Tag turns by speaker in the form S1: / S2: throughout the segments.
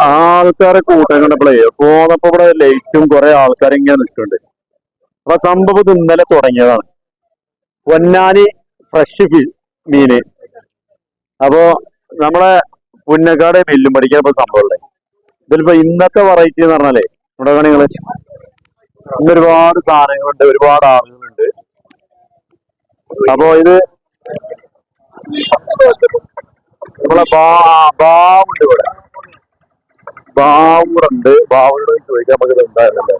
S1: ആൾക്കാരെ കൂട്ടം കണ്ടപ്പോഴേ പോന്നപ്പോ ഇവിടെ ലൈറ്റും കുറെ ആൾക്കാർ ഇങ്ങനെ നിൽക്കുന്നുണ്ട്. അപ്പൊ സംഭവം ഇത് ഇന്നലെ തുടങ്ങിയതാണ്. പൊന്നാനി ഫ്രഷ് മീന്. അപ്പോ നമ്മളെ പുന്നക്കാട് മില്ലും പഠിക്കാൻ ഇപ്പൊ സംഭവമുള്ളത് ഇതിലിപ്പോ ഇന്നത്തെ വെറൈറ്റി എന്ന് പറഞ്ഞാലേ ഇവിടെ നിങ്ങൾ ഇന്ന് ഒരുപാട് സാധനങ്ങളുണ്ട് ഒരുപാട് ആളുകളുണ്ട്. അപ്പോ ഇത് നമ്മളെ ബാ- ബാവുണ്ട് ഇവിടെ. ബാവുണ്ട് ബാവുണ്ട് ചോദിക്കാൻ നമുക്ക് എന്തായിരുന്നല്ലേ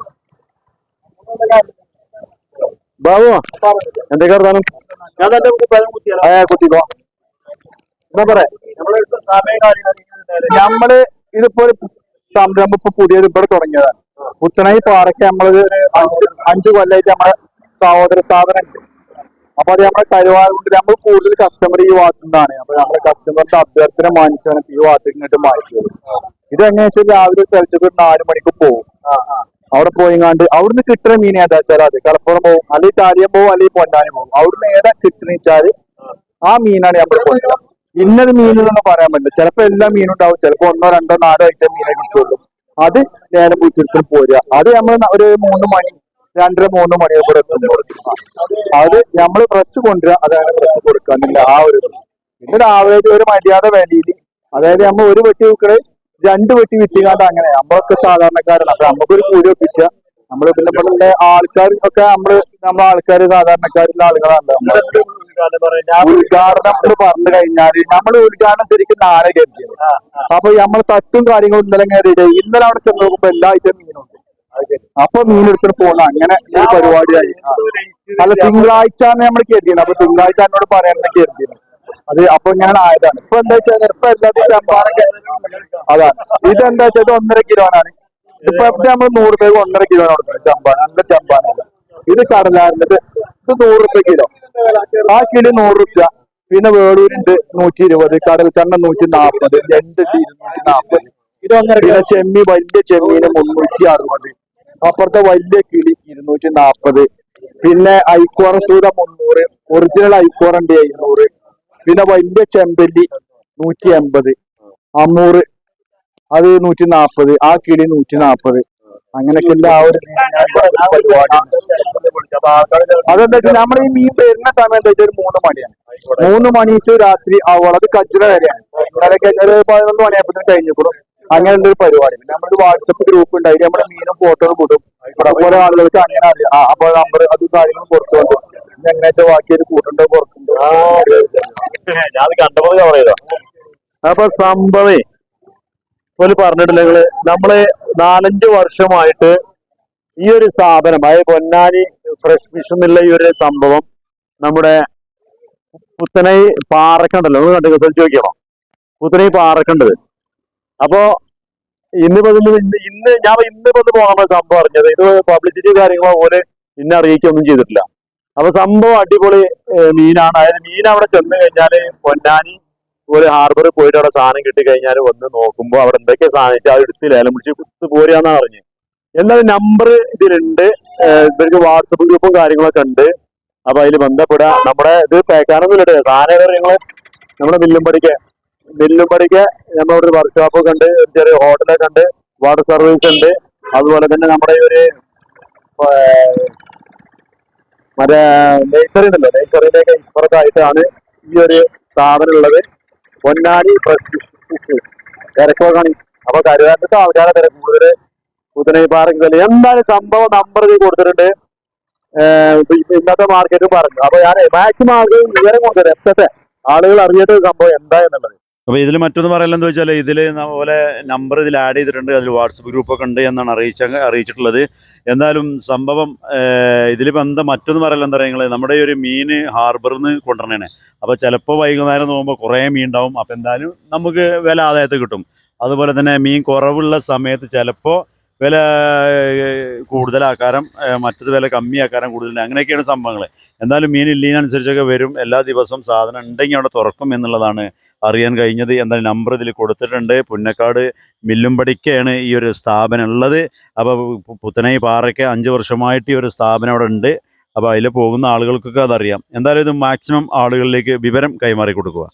S1: ബാബു എന്തൊക്കെ വർത്താനം? ഞാൻ കുത്തിക്കോ എന്നാ പറയാ
S2: നമ്മൾ ഇതിപ്പോ സംരംഭം ഇപ്പൊ പുതിയത് ഇവിടെ തുടങ്ങിയതാണ്. പുത്തനായി പാറയ്ക്ക് നമ്മളൊരു ഒരു അഞ്ച് അഞ്ചു കൊല്ലമായിട്ട് നമ്മളെ സഹോദര സ്ഥാപനം ഉണ്ട് അപ്പൊ അത് നമ്മളെ കരുവാട് കൊണ്ട് നമ്മൾ കൂടുതൽ കസ്റ്റമർ ഈ ഭാഗത്തു നിന്നാണ്. അപ്പൊ നമ്മളെ കസ്റ്റമറിന്റെ അഭ്യർത്ഥന മാനിച്ചാണ് ഈ ഭാഗത്തേക്ക് ഇങ്ങോട്ട് മാറ്റിയത്. ഇത് എങ്ങനെയാ വെച്ചാൽ രാവിലെ തെളിച്ചത് നാല് മണിക്ക് പോകും അവിടെ പോയിങ്ങാണ്ട് അവിടുന്ന് കിട്ടുന്ന മീൻ ഏതാ വെച്ചാൽ അത് കടപ്പുറം പോകും അല്ലെങ്കിൽ ചാലിയം പോകും അല്ലെങ്കിൽ പൊന്നാനി പോകും അവിടുന്ന് ഏതാ കിട്ടുന്ന വെച്ചാൽ ആ മീനാണ് നമ്മൾ കൊണ്ടുവരുന്നത് ഇന്നത് മീൻ എന്നൊന്നും പറയാൻ പറ്റില്ല. ചിലപ്പോ എല്ലാ മീനും ഉണ്ടാവും. ചിലപ്പോ ഒന്നോ രണ്ടോ നാലോ ഐറ്റം മീനെ കിട്ടുള്ളൂ. അത് നേരെ പിടിച്ചെടുത്ത് പോരുക. അത് നമ്മൾ ഒരു മൂന്ന് മണി രണ്ടര മൂന്ന് മണിയാകുമ്പോൾ എത്തുമ്പോൾ അത് നമ്മൾ ഡ്രസ് കൊണ്ടുവരിക അതാണ് ഡ്രസ് കൊടുക്കാൻ ആ ഒരു. പിന്നെ രാവിലെ ഒരു മര്യാദ വിലയിൽ അതായത് നമ്മൾ ഒരു വെട്ടി വിൽക്കണേ രണ്ട് വെട്ടി വിറ്റിങ്ങാണ്ട് അങ്ങനെ. നമ്മളൊക്കെ സാധാരണക്കാരാണ്. അപ്പൊ നമുക്കൊരു കൂലി ഒപ്പിച്ച നമ്മൾ പിന്നെ ഇവിടെ ആൾക്കാർ ഒക്കെ നമ്മൾ നമ്മളെ ആൾക്കാർ സാധാരണക്കാരുള്ള ആളുകളാണ്. നമ്മൾ ഉദ്ഘാടനം എന്ന് പറഞ്ഞു കഴിഞ്ഞാൽ നമ്മൾ ഉദ്ഘാടനം ശരിക്കും നാളെ കരുതിയത്. അപ്പൊ നമ്മൾ തട്ടും കാര്യങ്ങളും ഇന്നലെ കയറിയിട്ട് ഇന്നലെ അവിടെ ചെന്ന് നോക്കുമ്പോ എല്ലാ ഐറ്റം മീനുണ്ട് അപ്പൊ മീനെടുത്തിട്ട് പോണ പോകണം അങ്ങനെ ഒരു പരിപാടിയായി. അല്ല തിങ്കളാഴ്ച നമ്മൾ കരുതിയത്. അപ്പൊ തിങ്കളാഴ്ച എന്നോട് പറയാൻ കരുതിയത്. അത് അപ്പൊ ഞാൻ ആയതാണ്. ഇപ്പൊ എന്താ വെച്ചാൽ ഇപ്പൊ എല്ലാത്തിനും ചമ്പാനൊക്കെ അതാണ്. ഇതെന്താ വെച്ചാൽ ഒന്നര കിലോനാണ്. ഇപ്പൊ ഇപ്പൊ നമ്മൾ നൂറ് രൂപ ഒന്നര കിലോനാണ് കൊടുക്കുന്നത്. ചമ്പാൻ നല്ല ചമ്പാനല്ല ഇത്. കടലാറിന്റെ ഇത് നൂറ് റുപ്യ കിലോ. ആ കിലോ നൂറ് രൂപ. പിന്നെ വേളൂരുണ്ട് നൂറ്റി ഇരുപത് കടൽക്കണ്ണ നൂറ്റി നാൽപ്പത് രണ്ട് ഇരുന്നൂറ്റി നാൽപ്പത് പിന്നെ ചെമ്മി വലിയ ചെമ്മീന് മുന്നൂറ്റി അറുപത്. അപ്പുറത്തെ വലിയ കിളി ഇരുന്നൂറ്റി നാൽപ്പത് പിന്നെ ഐക്കോറ സൂത മുന്നൂറ്. ഒറിജിനൽ ഐക്കോറണ്ട് എഴുന്നൂറ് പിന്നെ വലിയ ചെമ്പല്ലി നൂറ്റി എൺപത് അമ്മൂറ് അത് നൂറ്റി നാപ്പത് ആ കിളി നൂറ്റി നാപ്പത് അങ്ങനെയൊക്കെ ആ ഒരു അതെന്താ വെച്ചാൽ നമ്മൾ ഈ മീൻ വരുന്ന സമയം എന്താ വെച്ചാൽ മൂന്ന് മണിയാണ്. മൂന്ന് മണി ടു രാത്രി അവളത് കജ്ജറ വരെയാണ്. ഇന്നലെയൊക്കെ ഒരു പതിനൊന്ന് മണിയായപ്പോൾ കഴിഞ്ഞപ്പോഴും അങ്ങനെ ഒരു പരിപാടി. പിന്നെ നമ്മുടെ വാട്സപ്പ് ഗ്രൂപ്പ് ഉണ്ട്. അതിൽ നമ്മുടെ മീനും ഫോട്ടോ കൂടും അതുപോലെ ആളുകൾക്ക് അങ്ങനെ അറിയാം. അപ്പൊ നമ്പർ അതും കാര്യങ്ങളും പുറത്തു വന്നു എങ്ങനെയാച്ചാ ബാക്കി ഒരു കൂട്ടുണ്ടോ പുറത്തുണ്ടോ
S1: ഞാൻ അപ്പൊ സംഭവേ ഒരു പറഞ്ഞിട്ടില്ല നിങ്ങൾ നമ്മൾ നാലഞ്ച് വർഷമായിട്ട് ഈ ഒരു സ്ഥാപനം അതായത് പൊന്നാനി ഫ്രഷ് ഫിഷ് എന്നുള്ള ഈ ഒരു സംഭവം നമ്മുടെ പുത്തനൈ പാറക്കണ്ടല്ലോ ഒന്ന് കണ്ടു ശ്രദ്ധിച്ച് നോക്കിയാണോ പുത്തനൈ പാറക്കണ്ടത്. അപ്പോ ഇന്നിപ്പോ ഇന്ന് ഇന്ന് ഞാൻ ഇന്നിപ്പോ ഒന്ന് പോകാൻ സംഭവം അറിഞ്ഞത് ഇത് പബ്ലിസിറ്റി കാര്യങ്ങളോ പോലെ ഇന്നെ അറിയിക്കൊന്നും ചെയ്തിട്ടില്ല. അപ്പൊ സംഭവം അടിപൊളി മീനാണ്. അതായത് മീൻ അവിടെ ചെന്ന് കഴിഞ്ഞാൽ പൊന്നാനി ഒരു ഹാർബറിൽ പോയിട്ട് അവിടെ സാധനം കിട്ടി കഴിഞ്ഞാൽ വന്ന് നോക്കുമ്പോൾ അവിടെ എന്തൊക്കെ സാധനം ആ അത് എടുത്ത് ലേലം പിടിച്ച് കുത്ത് പോരുകയെന്നാ പറഞ്ഞു. എന്നാലും നമ്പർ ഇതിലുണ്ട്. ഇവർക്ക് വാട്സപ്പ് ഗ്രൂപ്പും കാര്യങ്ങളൊക്കെ ഉണ്ട്. അപ്പൊ അതിൽ ബന്ധപ്പെടുക നമ്മുടെ ഇത് പേക്കാനൊന്നും ഇല്ലേ സാധനം നിങ്ങൾ നമ്മുടെ മില്ലുംപടിക്ക്. മില്ലുംപടിക്ക് നമ്മുടെ ഒരു വർക്ക്ഷോപ്പ് ഒക്കെ ഉണ്ട്. ഒരു ചെറിയ ഹോട്ടലൊക്കെ ഉണ്ട്. വാട്ടർ സർവീസ് ഉണ്ട്. അതുപോലെ തന്നെ നമ്മുടെ ഒരു മറ്റേ നേഴ്സറി ഉണ്ടല്ലോ. നേഴ്സറിയിലേക്ക് ഇപ്പുറത്തായിട്ടാണ് ഈ ഒരു സ്ഥാപനം ഉള്ളത്. പൊന്നാനി തിരക്കോക്കാണ് അപ്പൊ കരുവാറ്റത്തെ ആൾക്കാരെ തിരക്ക്. കൂടുതൽ പുതനൈ പാർക്ക് എന്തായാലും സംഭവം? നമ്പർ കൊടുത്തിട്ടുണ്ട്. ഇന്നത്തെ മാർക്കറ്റും പറഞ്ഞു. അപ്പൊ ഞാൻ മാക്സിമം ആളുകൾ വിവരം കൊടുത്തത് എത്തട്ടെ. ആളുകൾ അറിയേണ്ട സംഭവം എന്താ എന്നുള്ളത്.
S3: അപ്പോൾ ഇതിൽ മറ്റൊന്ന് പറയാനുള്ള എന്താ വെച്ചാൽ ഇതിൽ പോലെ നമ്പർ ഇതിൽ ആഡ് ചെയ്തിട്ടുണ്ട്. അതിൽ വാട്സപ്പ് ഗ്രൂപ്പൊക്കെ ഉണ്ട് എന്നാണ് അറിയിച്ച അറിയിച്ചിട്ടുള്ളത്. എന്നാലും സംഭവം ഇതിലിപ്പോൾ എന്താ മറ്റൊന്ന് പറയല എന്താ പറയുക നമ്മുടെ ഒരു മീൻ ഹാർബറിൽ നിന്ന് കൊണ്ടുവരണേ അപ്പോൾ ചിലപ്പോൾ വൈകുന്നേരം നോക്കുമ്പോൾ കുറേ മീൻ ഉണ്ടാവും. അപ്പോൾ എന്തായാലും നമുക്ക് വില ആദായത്തിൽ കിട്ടും. അതുപോലെ തന്നെ മീൻ കുറവുള്ള സമയത്ത് ചിലപ്പോൾ വില കൂടുതലാക്കാരം മറ്റത് വില കമ്മിയാക്കാരം കൂടുതൽ. അങ്ങനെയൊക്കെയാണ് സംഭവങ്ങൾ. എന്തായാലും മീൻ ഇല്ലീനനുസരിച്ചൊക്കെ വരും. എല്ലാ ദിവസവും സാധനം ഉണ്ടെങ്കിൽ അവിടെ തുറക്കും എന്നുള്ളതാണ് അറിയാൻ കഴിഞ്ഞത്. എന്തായാലും നമ്പർ ഇതിൽ കൊടുത്തിട്ടുണ്ട്. പുന്നക്കാട് മില്ലുംപടിക്കാണ് ഈ ഒരു സ്ഥാപനം ഉള്ളത്. അപ്പോൾ പുത്തനൈ പാറയ്ക്ക് അഞ്ച് വർഷമായിട്ട് ഈ ഒരു സ്ഥാപനം അവിടെ ഉണ്ട്. അപ്പോൾ അതിൽ പോകുന്ന ആളുകൾക്കൊക്കെ അതറിയാം. എന്തായാലും ഇത് മാക്സിമം ആളുകളിലേക്ക് വിവരം കൈമാറി കൊടുക്കുക.